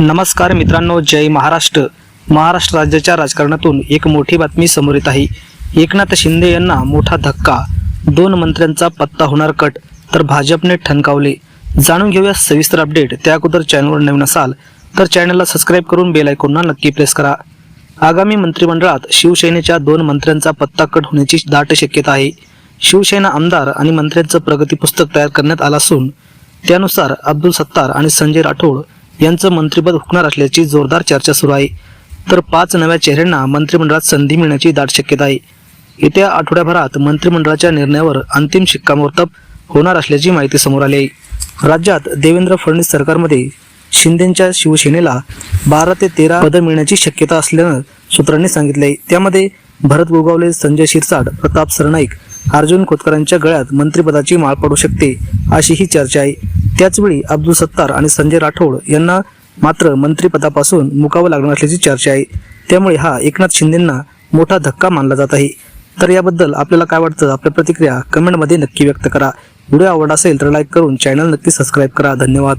नमस्कार मित्रांनो जय महाराष्ट्र. महाराष्ट्र राज्याच्या राजकारणातून एक मोठी बातमी समोर येत आहे. एकनाथ शिंदे यांना मोठा धक्का. दोन मंत्र्यांचा पत्ता होणार कट. तर भाजपने ठणकावले. जाणून घेऊया सविस्तर अपडेट. त्या अगोदर चॅनलवर नवीन असाल तर चॅनलला सबस्क्राईब करून बेल आयकॉनला नक्की प्रेस करा. आगामी मंत्रिमंडळात शिवसेनेच्या दोन मंत्र्यांचा पत्ता कट होण्याची दाट शक्यता आहे. शिवसेना आमदार आणि मंत्र्यांचं प्रगती पुस्तक तयार करण्यात आलं असून त्यानुसार अब्दुल सत्तार आणि संजय राठोड यांचं मंत्रिपद हुकणार असल्याची जोरदार चर्चा सुरू आहे. तर पाच नव्या चेहऱ्यांना मंत्रिमंडळात संधी मिळण्याची दाट शक्यता आहे. येत्या आठवड्याभरात मंत्रिमंडळाच्या निर्णयावर अंतिम शिक्कामोर्तब होणार असल्याची माहिती समोर आली आहे. राज्यात देवेंद्र फडणवीस सरकारमध्ये शिंदेच्या शिवसेनेला बारा ते तेरा पदं मिळण्याची शक्यता असल्यानं सूत्रांनी सांगितले त्यामध्ये भरत गोगावले संजय शिरसाट प्रताप सरनाईक अर्जुन खोतकरांच्या गळ्यात मंत्रिपदाची माळ पडू शकते अशी ही चर्चा आहे. त्याचवेळी अब्दुल सत्तार आणि संजय राठोड यांना मात्र मंत्रिपदापासून मुकावं लागणार असल्याची चर्चा आहे. त्यामुळे हा एकनाथ शिंदेंना मोठा धक्का मानला जात आहे. तर याबद्दल आपल्याला काय वाटतं? आपल्या प्रतिक्रिया कमेंटमध्ये नक्की व्यक्त करा. व्हिडिओ आवडला असेल तर लाईक करून चॅनल नक्की सबस्क्राईब करा. धन्यवाद.